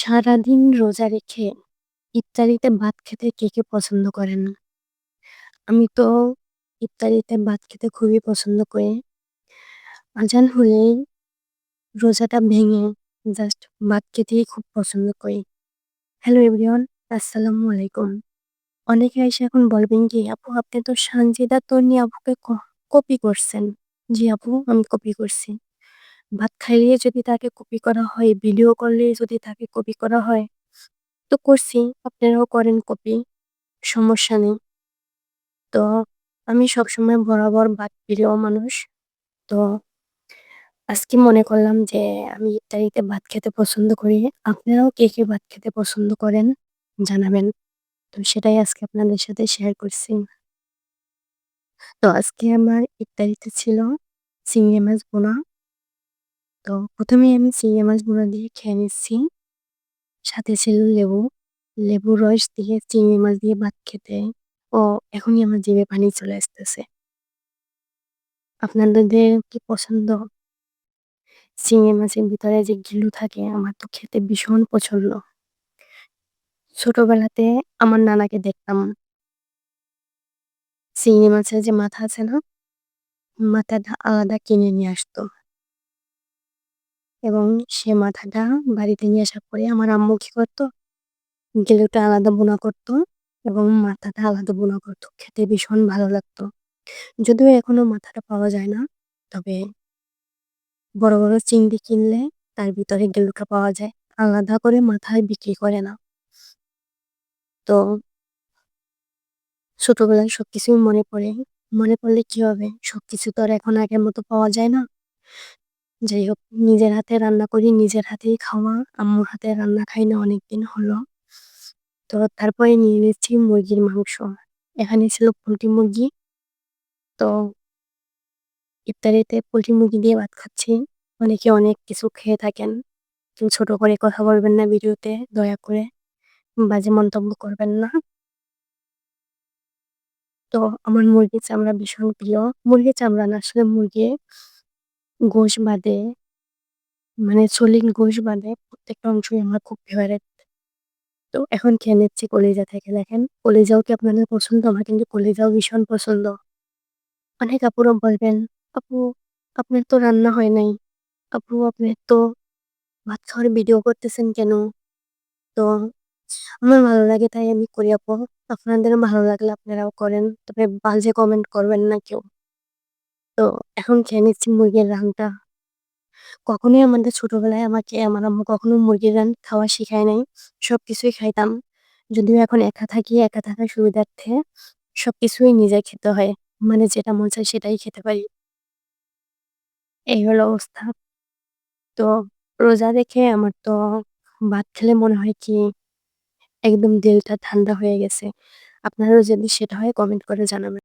সারাদিন রোজা রেখে ইফতারিতে ভাত খেতে কে, কে পছন্দ করেন? আমি তো ইফতারিতে ভাত খেতে খুবই পছন্দ করি। আজান হলেই রোজাটা ভেঙে জাস্ট ভাত খেতেই খুব পছন্দ করি। হ্যালো এভরিওয়ান, আসসালামু আলাইকুম। অনেকে এসে এখন বলবেন কি আপু আপনি তো সানজিদা তো তন্নি আপুকে কপি করছেন। জি আপু আমি কপি করছি। ভাত খাইলে যদি তাকে কপি করা হয়, ভিডিও করলে যদি তাকে কপি করা হয়, তো করছি আপনারাও করেন কপি সমস্যা নেই। তো আমি সবসময় বরাবর ভাত প্রিয় মানুষ। তো আজকে মনে করলাম যে আমি ইফতারিতে ভাত খেতে পছন্দ করি। আপনারাও কে, কে ভাত খেতে পছন্দ করেন জানাবেন। তো সেটাই আজকে আপনাদের সাথে শেয়ার করছি। তো আজকে আমার ইফতারিতে ছিল চিংড়ি মাছ বোনা। তো প্রথমে আমি চিংড়ি মাছ বোনা দিয়ে খেয়ে নিচ্ছি। সাথে ছিল লেবু। লেবুর রস দিয়ে চিংড়ি মাছ দিয়ে ভাত খেতে ও এখনই আমার জিভে পানি চলে আসতেছে। আপনাদের কি পছন্দ? চিংড়ি মাছের ভিতরে যে গিলু থাকে, আমার তো খেতে ভীষণ পছন্দ। ছোটবেলাতে আমার নানাকে দেখতাম চিংড়ি মাছের যে মাথা আছে না, মাথাটা আলাদা কিনে নিয়ে আসতো এবং সে মাথাটা বাড়িতে নিয়ে আসার পরে আমার আম্মু কি করতো? গিলুটা আলাদা বোনা করতো এবং মাথাটা আলাদা বোনা করতো। খেতে ভীষণ ভালো লাগতো। যদিও এখনও মাথাটা পাওয়া যায় না, তবে বড় বড় চিংড়ি কিনলে তার ভিতরে গেলুটা পাওয়া যায়। আলাদা করে মাথায় বিক্রি করে না। তো ছোটবেলায় সবকিছুই মনে পড়ে। মনে পড়লে কি হবে? সবকিছু তো আর এখন আগের মতো পাওয়া যায় না। যাই হোক নিজের হাতে রান্না করি, নিজের হাতেই খাওয়া। আম্মুর হাতে রান্না খাই না, অনেকদিন হলো। তো তারপরে নিয়ে নিচ্ছি মুরগির মাংস। এখানে ছিল পোলট্রি মুরগি। তো ইফতারিতে পোলট্রি মুরগি দিয়ে ভাত খাচ্ছি। অনেকে অনেক কিছু খেয়ে থাকেন। কেউ ছোট করে কথা বলবেন না ভিডিওতে, দয়া করে। বাজে মন্তব্য করবেন না। তো আমার মুরগির চামড়া ভীষণ প্রিয়। মুরগির চামড়া না, আসলে মুরগি গোশ বাদে মানে চলিন গোশ বাদে প্রত্যেকটা অংশই আমার খুব ফেভারেট তো এখন খেয়ে নিচ্ছি কলিজা থেকে, দেখেন। কলিজাও কি আপনাদের পছন্দ? আমার কিন্তু কলিজাও ভীষণ পছন্দ। অনেক আপুরও বলবেন, আপু, আপনার তো রান্না হয় নাই। আপু আপনার তো ভাত খাওয়ার ভিডিও করতেছেন কেন? তো আমার ভালো লাগে, তাই আমি করি, আপু। আপনাদের ভালো লাগলে আপনারাও করেন। তবে বাজে কমেন্ট করবেন না কেউ। এখন খেয়ে নিচ্ছি মুরগির রানটা। কখনোই আমাদের ছোটবেলায় আমাকে আমার আম্মু কখনো মুরগির রান খাওয়া শিখায় নাই সব কিছুই খাইতাম। যদিও এখন একা থাকি, একা থাকার সুবিধার্থে সবকিছুই নিজে খেতে হয় মানে যেটা মন চায় সেটাই খেতে পারি। এই হলো অবস্থা। তো রোজা দেখে আমার তো ভাত খেলে মনে হয় কি একদম দিলটা ঠান্ডা হয়ে গেছে। আপনারও যদি সেটা হয় কমেন্ট করে জানাবেন।